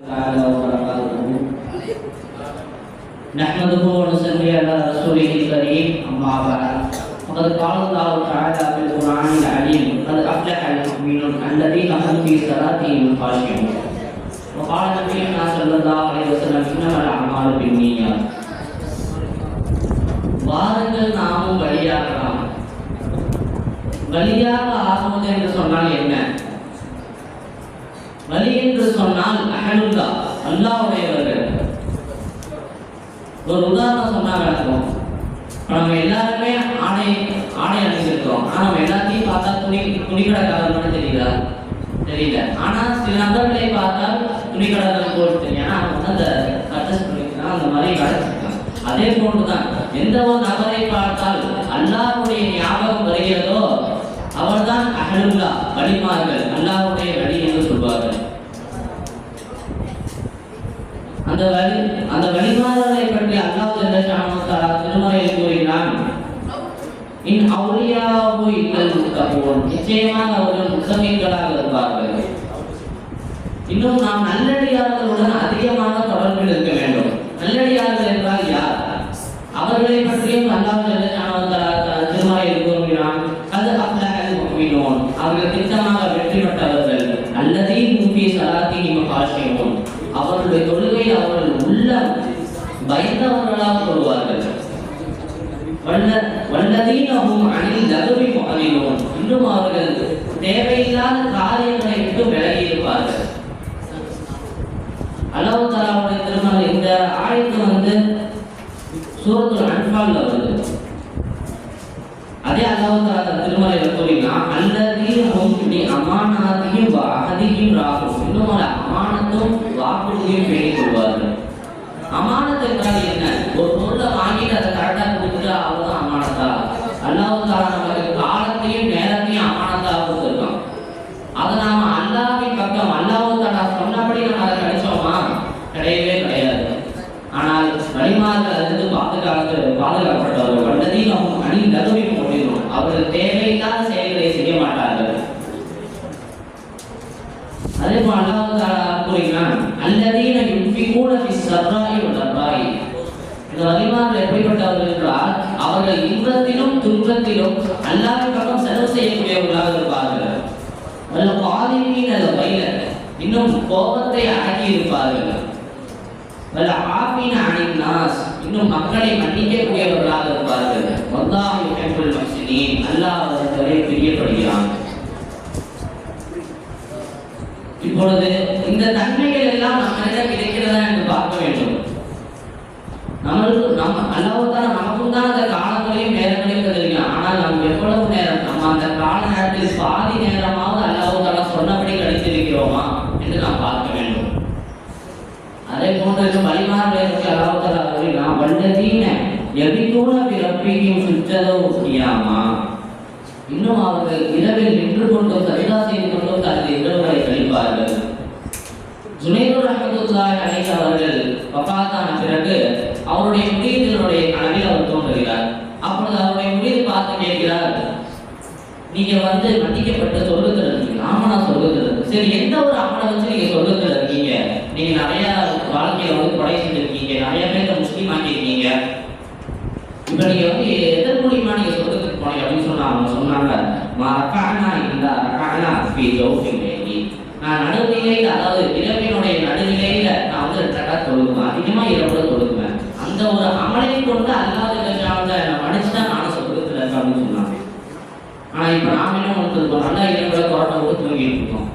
تعالى وبركاته نحمده ونصلي على رسوله الكريم أما بعد فقد قال الله تعالى في القرآن العليم قد أفلح المؤمنون الذين هم في صلاتهم خاشعون وقال نبينا صلى الله عليه وسلم إنما الأعمال بالنيات வாருங்கள் நாமும் வழியாகலாம் வழியாக ஆகுவது என்று சொன்னால் என்ன வலி என்று சொன்னால் அகலுல்லா அல்லாவுடையவர்கள். ஒரு உதாரணம் சொன்னா விளக்கும் நம்ம எல்லாருமே ஆடை ஆடை அணிஞ்சிருக்கோம் ஆனா நம்ம எல்லாத்தையும் பார்த்தா துணி துணிக்கடைக்காரர் மட்டும் தெரியல தெரியல. ஆனா சில நபர்களை பார்த்தால் துணிக்கடைக்காரர் போல் தெரியும். ஏன்னா அவங்க வந்து அந்த பர்ச்சேஸ் பண்ணிக்கிறான் அந்த மாதிரி கிடைச்சிருக்காங்க அதே போன்று தான் எந்த ஒரு நபர் அந்த வழி அந்த வழிபாடுகளை பற்றி அல்லாஹ் ஜல்லஷானு தஆலா திருமறையில் கூறினான். இன் அவுலியாவு இல்லல் முத்தகூன் நிச்சயமாக அவர்கள் முத்தகீன்களாக இருப்பார்கள். இன்னும் நாம் நல்லடியார்களுடன் அதிகமாக தொடர்பில் இருக்க வேண்டும். நல்லடியார்கள் என்றால் யார்? அவர்களை பற்றியும் அல்லாஹ் ஜல்லஷானு தஆலா திருமறையில் கூறுகிறான். அது அஃலஹல் முஃமினூன். அவர்கள் திட்டமாக வெற்றி பெற்றவர்கள். அல்லதீ மூஃபி ஸலாத்திஹிம் காஷியூன் அவருடைய தொழுகை அவர்கள் உள்ள பயந்தவர்களாக தொழுவார்கள் வல்ல வல்லதீனஹும் அனில் லகுவி முஅமினூன் இன்னும் அவர்கள் தேவையில்லாத காரியங்களை விட்டு விலகி இருப்பார்கள் அல்லாஹ் திருமணம் இந்த ஆயத்து வந்து சூரத்துல் அன்ஃபால்ல வருது. அதே அல்லாஹ் தஆலா திருமலையில கூறினா அல்லதீனஹும் நீ அமானாதியும் அகதியும் ராகும் இன்னும் ஒரு அமானத்தும் வாக்குறுதியும் பேணிக் கொள்வார்கள் அமானத் என்றால் என்ன ஒரு பொருளை வாங்கிட்டு அதை கரெக்டா கொடுத்துட்டு அவ்வளவுதான் அமானத்தா அல்லாஹ் தஆலா நமக்கு காலத்தையும் நேரத்தையும் அமானத்தா கொடுத்துருக்கான் அதை நாம அல்லாஹ்வின் பக்கம் அல்லாஹ் தஆலா சொன்னபடி நம்ம அதை கிடைச்சோமா கிடையவே கிடையாது ஆனால் வழிமார்கள் அதிலிருந்து பாதுகாத்து பாதுகாக்கப்பட்டவர்கள். வல்லதையும் அவங்க அணி நடுவி முடியும் அவர்கள் தேவையில்லாத செயல்களை செய்ய மாட்டார்கள். அதே போல அல்லாஹ் தஆலா கூறுகிறான் அல்லதீன யுன்ஃபிகூன ஃபிஸ் சர்ராயி வல் தர்ராயி இந்த வலிமார்கள் எப்படிப்பட்டவர்கள் என்றால் அவர்கள் இன்பத்திலும் துன்பத்திலும் அல்லாஹ்வின் பக்கம் செலவு செய்யக்கூடியவர்களாக இருப்பார்கள். வல்ல பாதிமீன் அல்ல பயில இன்னும் கோபத்தை அடக்கி இருப்பார்கள் வல்ல ஆஃபீன அணி நாஸ் இன்னும் மக்களை மன்னிக்கக்கூடியவர்களாக இருப்பார்கள். வல்லாஹ் யுஹிப்புல் முஹ்சினீன் அல்லாஹ் அவர்களை பிரியப்படுகிறான். இப்பொழுது இந்த தன்மைகள் எல்லாம் நம்மளிடம் இருக்கிறதா என்று பார்க்க வேண்டும். நம்மளுக்கு நம்ம அல்லாஹ் தான் நமக்கும் தான் அந்த காலங்களையும் நேரங்களையும் தெரியும் ஆனால் நாம் எவ்வளவு நேரம் நம்ம அந்த கால நேரத்தில் பாதி நேரமாவது அல்லாஹ் தாலா சொன்னபடி கழித்திருக்கிறோமா என்று நாம் பார்க்க அதே போன்று இன்னும் வழிமாறுகளுக்கு அல்லாஹ் தாலா கூறினான் வல்லதீன எபிகூன பிறப்பியும் சுற்றதோ முடியாமா இன்னும் அவர்கள் இரவில் நின்று கொண்டும் சரிதா செய்து கொண்டும் தனது இரவுகளை கழிப்பார்கள். ஜுனைதுர் ரஹமத்துல்லாஹி அலைஹி அவர்கள் வஃபாத்தான பிறகு அவருடைய முடிவுகளுடைய கனவில் அவர் தோன்றுகிறார். நீங்க வந்து மன்னிக்கப்பட்ட சொர்க்கத்தில் இருக்கீங்க ஆமா நான் சொர்க்கத்தில் சரி எந்த ஒரு ஆமனை வச்சு நீங்க சொர்க்கத்தில் இருக்கீங்க? நீங்க நிறைய வாழ்க்கையில வந்து கொலை செஞ்சிருக்கீங்க நிறைய பேர்த்த முஸ்லீம் ஆக்கியிருக்கீங்க. இப்ப நீங்க வந்து எதன் மூலியமா நீங்க சொர்க்கத்துக்கு போனீங்க அப்படின்னு சொன்னா அவங்க சொன்னாங்க மா ரக்கானா இருந்தா ரக்கானா ஃபீ நான் நடுநிலையில அதாவது இளமையினுடைய நடுநிலையில நான் வந்து ரெண்டு தொழுகுவேன் அதிகமா இரவுல தொழுகுவேன் அந்த ஒரு அமலை கொண்டு அல்லாத நம்ம நான் மன்னிச்சுட்டா நானும் சொர்க்கத்துல இருக்கேன் அப்படின்னு சொன்னாங்க ஆனா இப்போ நாம் என்ன பண்ணிருக்கோம் நல்லா இரவுல கொரோனா கூட தூங்கிட்டு இருக்கோம்.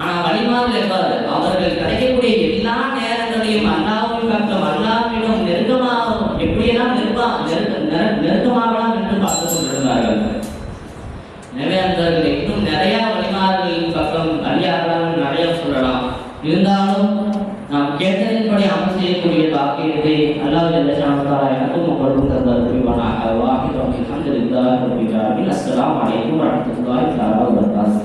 ஆனால் வழிமாறு எவ்வாறு? அவர்கள் கிடைக்கக்கூடிய எல்லா நேரங்களையும் அல்லாவும் பக்கம் அல்லாவிடம் நெருக்கமாக எப்படியெல்லாம் நெருக்கமா நெருக்க நெருக்கமாகலாம் என்று பார்த்து கொண்டிருந்தார்கள். எனவே அந்த இன்னும் நிறைய வழிமாறுகளின் பக்கம் அறியாதலாம் நிறைய சொல்லலாம். இருந்தாலும் الحقيقي الله جل شانه وتعالى يقوم قلوب تدرب وأنا واحد الحمد لله رب العالمين. السلام عليكم ورحمة الله وبركاته.